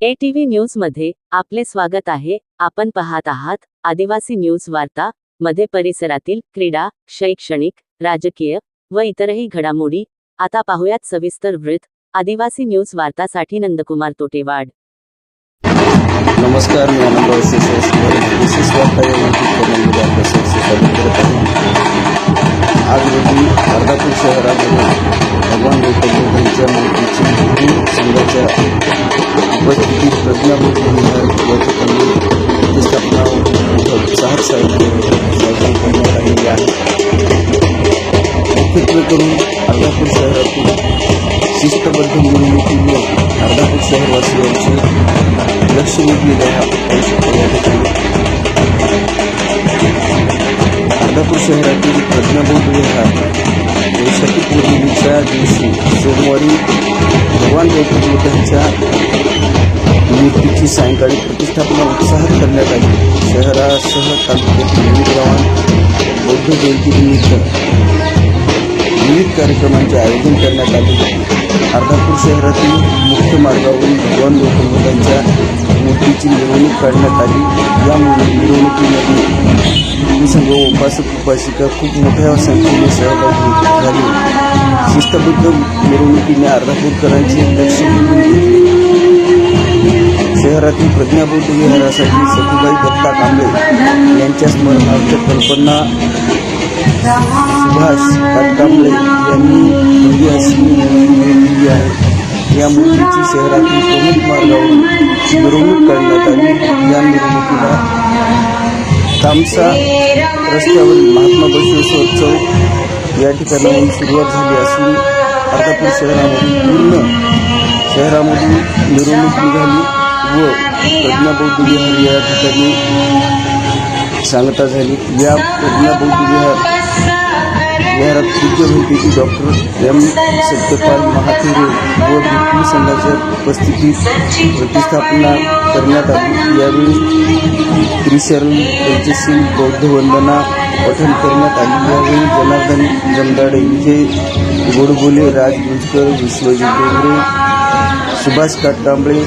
ATV न्यूजमध्ये आपले स्वागत आहे. आपण पाहत आहात आदिवासी न्यूज वार्ता मध्ये परिसरातील क्रीडा शैक्षणिक राजकीय व इतरही घडामोडी. आता पाहूयात सविस्तर वृत्त. आदिवासी न्यूज वार्तासाठी नंदकुमार तोटेवाड. नमस्कार मी आनंद विशेष आज रोजी अर्धापूर शहरामध्ये भगवान गौतम बुद्धांच्या मूर्तीची हिंदू संघाच्या वैद्यकीय प्रज्ञाबुद्ध विहार या ठिकाणी उत्साहात साजरी साजरी करण्यात आलेली आहे मुख्यत्वे करून अर्धापूर शहरातील शिस्तबद्ध मिरवणुकीने अर्धापूर शहरवासियांचे लक्ष वेधलेले आहे. आपण शकतो या ठिकाणी. अर्धापूर शहरातील प्रज्ञाबोध विहार वैशाखी पौर्णिमेच्या दिवशी सोमवारी भगवान गौतम बुद्धांच्या मूर्तीची सायंकाळी प्रतिष्ठापना उत्साहात करण्यात आली. शहरासह तालुक्यातील विविध गावात बौद्ध जयंतीनिमित्त विविध कार्यक्रमांचे आयोजन करण्यात आले. होते अर्धापूर शहरातील मुख्य मार्गावरून भगवान लोकमतांच्या मूर्तीची मिरवणूक काढण्यात आली. या मिरवणुकीमध्ये हिंदू संघ उपासक उपासिका खूप मोठ्या संख्येने सहभागी झाली. शिस्तबद्ध मिरवणुकीने अर्धापूरकरांचे लक्ष घेतले शहरातील प्रज्ञाबोध विहारासाठी सखुबाई दत्ता कांबळे यांच्या स्मरणार्थ कल्पना सुभाष काटकांबळे यांनी भव्य अशी मूर्ती दिली आहे. या मूर्तीची शहरातील प्रमुख मार्गावरून मिरवणूक करण्यात आली. या मिरवणुकीला तामसा रस्त्यावरील महात्मा बसवेश्वर चौक या ठिकाणाहून सुरुवात झाली असून अर्धापूर शहरामध्ये शहरामध्ये शहरामधून मिरवणूक निघाली व प्रज्ञाबौद्ध विहार या ठिकाणी. सांगता झाली या प्रज्ञाबौद्ध विहार विहारात पूज्य भेटीची डॉक्टर एम. सत्यपाल महाथेरे व भिक्खू संघाच्या उपस्थितीत प्रतिष्ठापना करण्यात आली. यावेळी त्रिशरण पंचशील बौद्ध वंदना पठण करण्यात आली. यावेळी जनार्दन जमदाडे विजय गोडबोले राज गुंजकर विश्वजित डोंगरे सुभाष काटकांबळे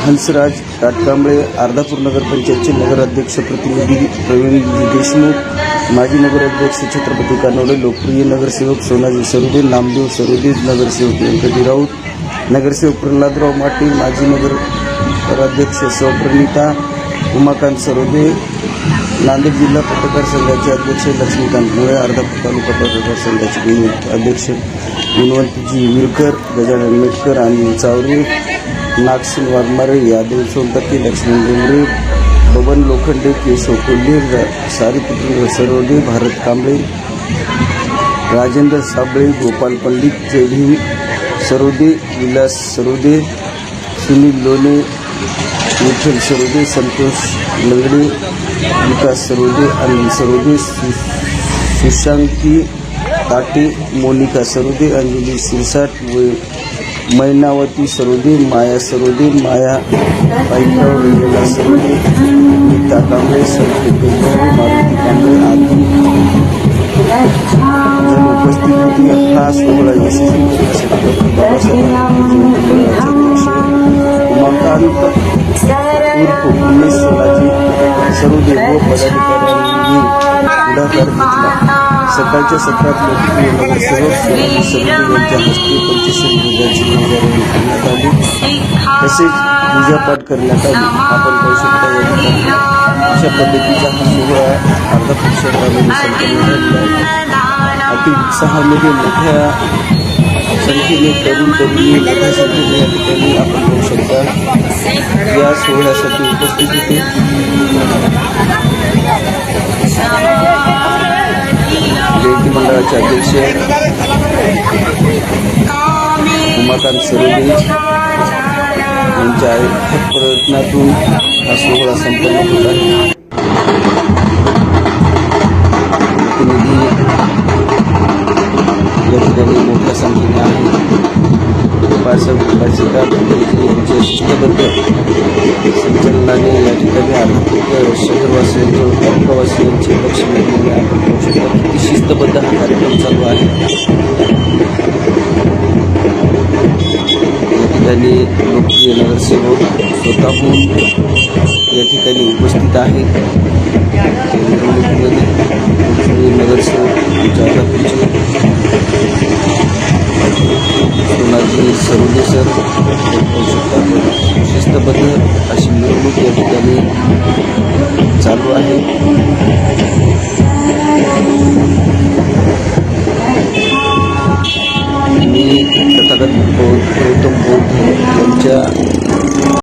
हंसराज काटकांबळे अर्धापूर नगरपंचायतचे नगराध्यक्ष प्रतिनिधी प्रवीण देशमुख माजी नगराध्यक्ष छत्रपती कानवले लोकप्रिय नगरसेवक सोनाजी सरोदे नामदेव सरोदे नगरसेवक व्यंकटी राऊत नगरसेवक प्रल्हादराव माटे माजी नगराध्यक्ष सौप्रणिता उमाकांत सरोदे नांदेड जिल्हा पत्रकार संघाचे अध्यक्ष लक्ष्मीकांत गोळे अर्धापूर तालुका पत्रकार संघाचे गुणवंत अध्यक्ष गुणवंतजी विरकर गजानन मेटकर आणि चावरे नागसिंग वाघमारे यादव सोनटक्के लक्ष्मण डोंगरे बबन लोखंडे केशव कोल्हे सारीपुत्र सरोदे भारत कांबळे राजेंद्र साबळे गोपाल पंडित जयभीम सरोदे विलास सरोदे सुनील लोणे विठ्ठल सरोदे संतोष लंगडे विकास सरोदे अनिल सरोदे सुशांती ताटे मोनिका सरोदे अंजली सिरसाट व मैनावती सरोदे माया सरोदे माया पैठव रंजना सरोदे गीता कांबळे संकेत डोंगरे मारुती कांबळे आदी उपस्थित होती हा सोहळा यशस्वी करण्यासाठी बाबासाहेब उमाकांत उर्फ उमेश सर्व देव पदाधिकाऱ्यांनी पुढाकार घेतला सकाळच्या सत्रात लोकप्रिय नगरसेवक सोनाजी सरोदे यांच्या हस्ते पंचशील ध्वजाची ध्वजारोहण करण्यात आली तसेच पूजापाठ करण्यात आली आपण पाहू शकता या ठिकाणी अशा पद्धतीचा हा सोहळा अर्धा शहरामध्ये संपन्न झालेला अति उत्साहामध्ये मोठ्या संख्येने तरुण तरुणी मोठ्या संख्येने या ठिकाणी आपण पाहू शकता. या सोहळ्यासाठी उपस्थित होते. जयंती मंडळाचे अध्यक्ष उमाकांत सरोदे यांच्या प्रयत्नातून हा सोहळा संपन्न होत शहरवासियांचे व तालुकावासियांचे लक्ष वेधलेले आपण पाहू शकता किती शिस्तबद्ध हा कार्यक्रम चालू आहे या ठिकाणी लोकप्रिय नगरसेवक स्वतःहून या ठिकाणी उपस्थित आहेत या मिरवणुकीमध्ये लोकप्रिय नगरसेवक जाधवपूरचे